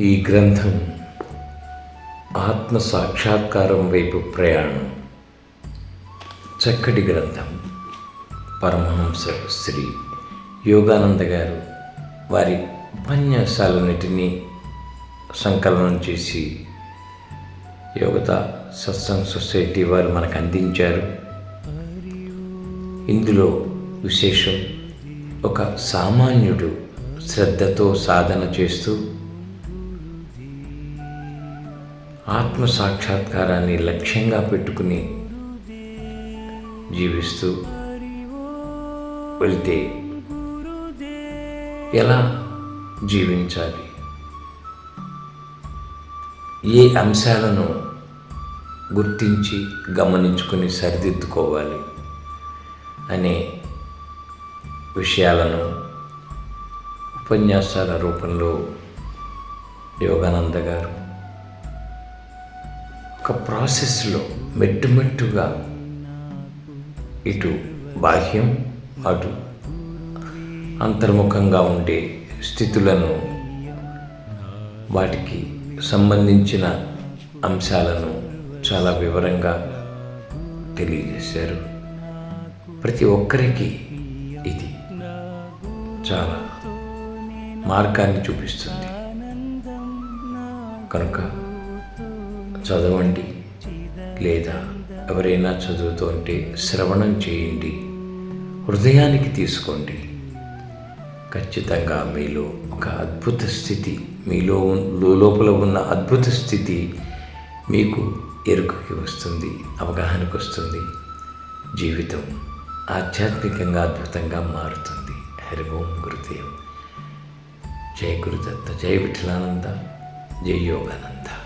ఈ గ్రంథం ఆత్మ సాక్షాత్కారం వైపు ప్రయాణం. చక్కటి గ్రంథం. పరమహంస శ్రీ యోగానంద గారు వారి ఉపన్యాసాలన్నిటినీ సంకలనం చేసి యోగత సత్సంగ్ సొసైటీ వారు మనకు అందించారు. ఇందులో విశేషం ఒక సామాన్యుడు శ్రద్ధతో సాధన చేస్తూ ఆత్మ సాక్షాత్కారాన్ని లక్ష్యంగా పెట్టుకుని జీవిస్తూ వెళ్తే ఎలా జీవించాలి? ఏ అంశాలను గుర్తించి గమనించుకుని సరిదిద్దుకోవాలి అనే విషయాలను ఉపన్యాసాల రూపంలో యోగానంద గారు ఒక ప్రాసెస్లో మెట్టుమెట్టుగా ఇటు బాహ్యం అటు అంతర్ముఖంగా ఉండే స్థితులను వాటికి సంబంధించిన అంశాలను చాలా వివరంగా తెలియజేశారు. ప్రతి ఒక్కరికి ఇది చాలా మార్గాన్ని చూపిస్తుంది. కనుక చదవండి. లేదా ఎవరైనా చదువుతుంటే శ్రవణం చేయండి. హృదయానికి తీసుకోండి. ఖచ్చితంగా మీలో ఒక అద్భుత స్థితి మీలో లోపల ఉన్న అద్భుత స్థితి మీకు ఎరుకకి వస్తుంది అవగాహనకు వస్తుంది. జీవితం ఆధ్యాత్మికంగా అద్భుతంగా మారుతుంది. హరి ఓం గురుదేవ్. జై గురుదత్త జై విఠలానంద జై యోగానంద.